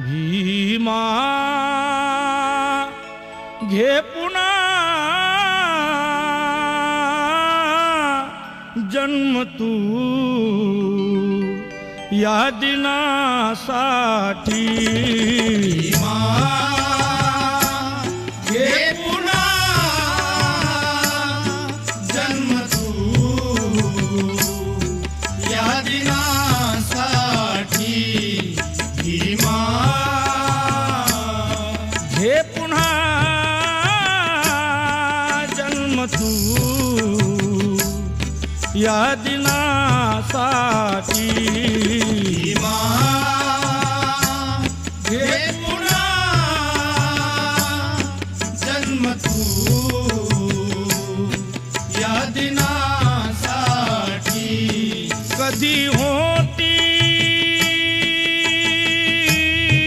भीमा घे पुन्हा जन्म तू या दिनासाठी. पुन्हा जन्म या दिनासाठी. भीमा घे पुन्हा जन्म तू. या दिनासाठी. कधी हो